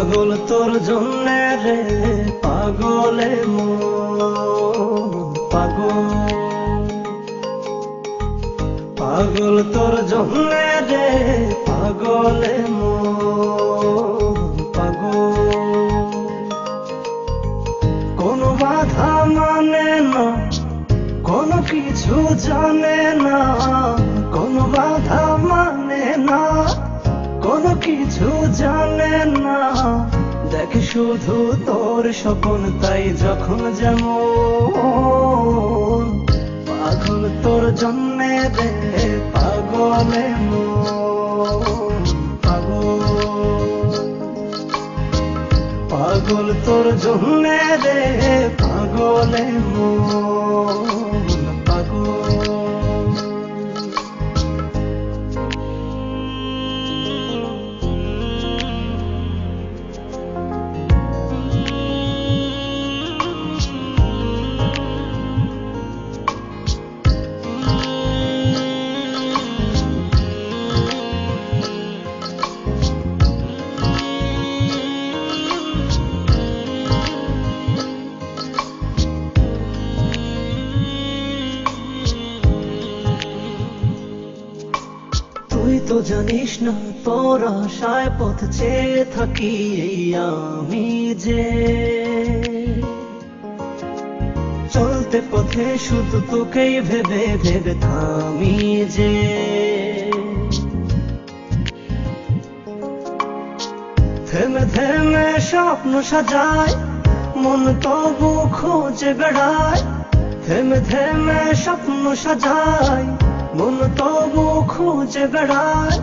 পাগল তোর জন্য রে, পাগলে পাগল। পাগল তোর জন্য রে, পাগলে পাগল। কোনো মানে না, কোনো কিছু জানে না, কোনো বাধা মানে না, কোনো কিছু জানে না। দেখ শুধু তোর স্বপন, তাই যখন যেমন পাগল তোর জন্যে রে পাগলে পাগল। পাগল তোর জন্যে রে পাগলে মন। তুই তো জানিস না, তোর আশায় পথ চেয়ে থাকি এই আমি যে। চলতে পথে শুধু তোকেই ভেবে ভেবে থামি যে। থেমে থেমে স্বপ্ন সাজায়, মন তবু খোঁজে বেড়ায়। থেমে থেমে স্বপ্ন সাজায় মন তবু খুঁজে বেড়ায়।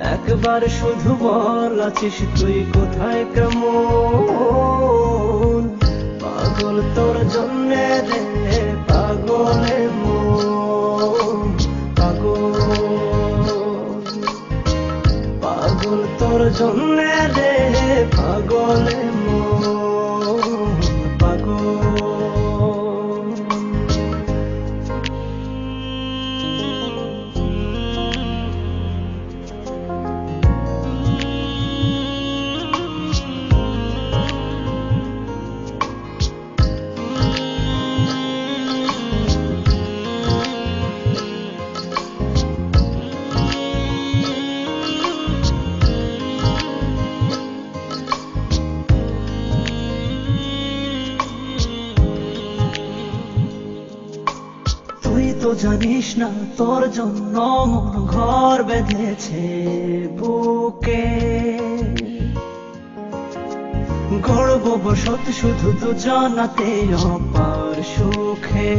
একবার শুধু বল আছিস তুই কোথায় কেমন? পাগল তোর জন্য রে, পাগলে মন। পাগল। পাগল তোর জন্য রে, পাগলে মন। তো জানিস না, তোর জন্য মন ঘর বেঁধেছে বুকে। গর্ব বসত শুধু দুজনাতে অপার সুখে।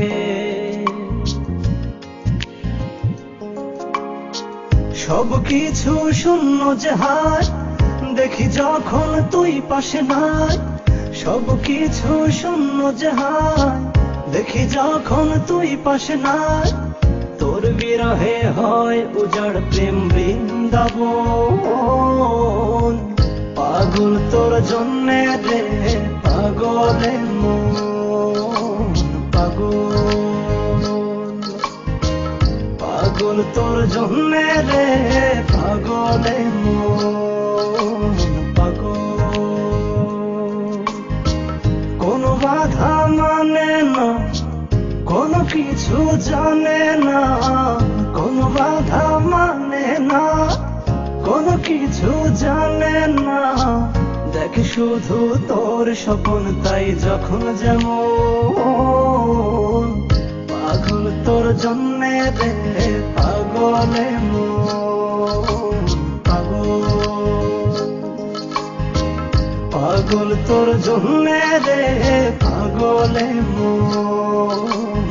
সব কিছু শূন্য যে হায় দেখি যখন তুই পাশে নাই। সব কিছু শূন্য যে হায় দেখি যখন তুই পাশে নাই তোর বিরহে হয় উজাড় প্রেম বৃন্দাবন। পাগল তোর জন্যে রে, পাগলে পাগল পাগল তোর জন্যে রে, পাগলে মন। না। কোনো কিছু জানে না, কোনো বাধা মানে না। কোনো কিছু জানে না, দেখ শুধু তোর স্বপন, তাই যখন যেমন পাগল তোর জন্মে রে পাগলে মন। পাগল তোর জন্যে রে পাগলে মন।